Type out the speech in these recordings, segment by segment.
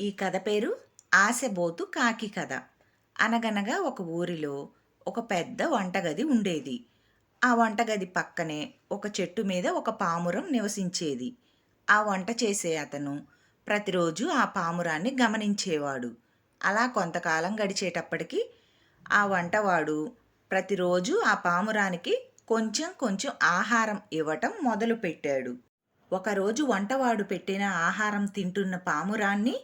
ఈ కథ పేరు ఆశబోతు కాకి కథ. అనగనగా ఒక ఊరిలో ఒక పెద్ద వంటగది ఉండేది. ఆ వంటగది పక్కనే ఒక చెట్టు మీద ఒక పామురం నివసించేది. ఆ వంట చేసే అతను ప్రతిరోజు ఆ పామురాన్ని గమనించేవాడు. అలా కొంతకాలం గడిచేటప్పటికి ఆ వంటవాడు ప్రతిరోజు ఆ పామురానికి కొంచెం కొంచెం ఆహారం ఇవ్వటం మొదలుపెట్టాడు. ఒకరోజు వంటవాడు పెట్టిన ఆహారం తింటున్న పామురాన్ని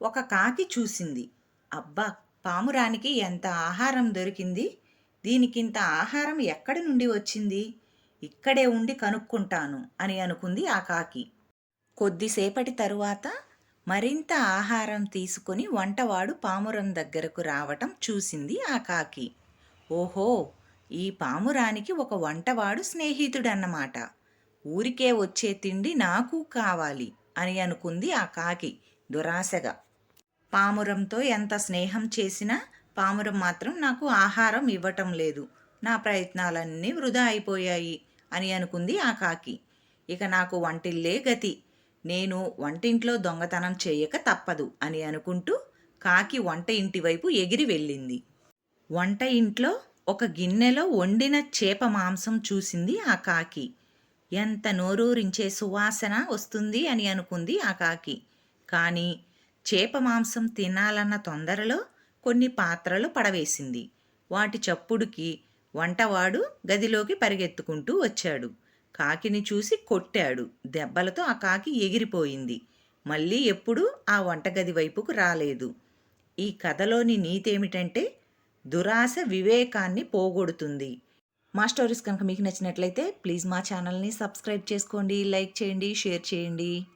ఒక కాకి చూసింది. అబ్బా పామురానికి ఎంత ఆహారం దొరికింది? దీనికింత ఆహారం ఎక్కడి నుండి వచ్చింది? ఇక్కడే ఉండి కనుక్కుంటాను అని అనుకుంది ఆ కాకి. కొద్దిసేపటి తరువాత మరింత ఆహారం తీసుకొని వంటవాడు పామురం దగ్గరకు రావటం చూసింది ఆ కాకి. ఓహో ఈ పామురానికి ఒక వంటవాడు స్నేహితుడన్నమాట. ఊరికే వచ్చే తిండి నాకు కావాలి అని అనుకుంది ఆ కాకి దురాశగా. పామురంతో ఎంత స్నేహం చేసినా పామురం మాత్రం నాకు ఆహారం ఇవ్వటం లేదు. నా ప్రయత్నాలన్నీ వృధా అయిపోయాయి అని అనుకుంది ఆ కాకి. ఇక నాకు వంటిల్లే గతి. నేను వంటింట్లో దొంగతనం చేయక తప్పదు అని అనుకుంటూ కాకి వంట ఇంటి వైపు ఎగిరి వెళ్ళింది. వంట ఇంట్లో ఒక గిన్నెలో వండిన చేప మాంసం చూసింది ఆ కాకి. ఎంత నోరూరించే సువాసన వస్తుంది అని అనుకుంది ఆ కాకి. కానీ చేప మాంసం తినాలన్న తొందరలో కొన్ని పాత్రలు పడవేసింది. వాటి చప్పుడుకి వంటవాడు గదిలోకి పరిగెత్తుకుంటూ వచ్చాడు. కాకిని చూసి కొట్టాడు. దెబ్బలతో ఆ కాకి ఎగిరిపోయింది. మళ్ళీ ఎప్పుడూ ఆ వంటగది వైపుకు రాలేదు. ఈ కథలోని నీతేమిటంటే దురాశ వివేకాన్ని పోగొడుతుంది. మా స్టోరీస్ కనుక మీకు నచ్చినట్లయితే ప్లీజ్ మా ఛానల్ని సబ్స్క్రైబ్ చేసుకోండి లైక్ చేయండి షేర్ చేయండి.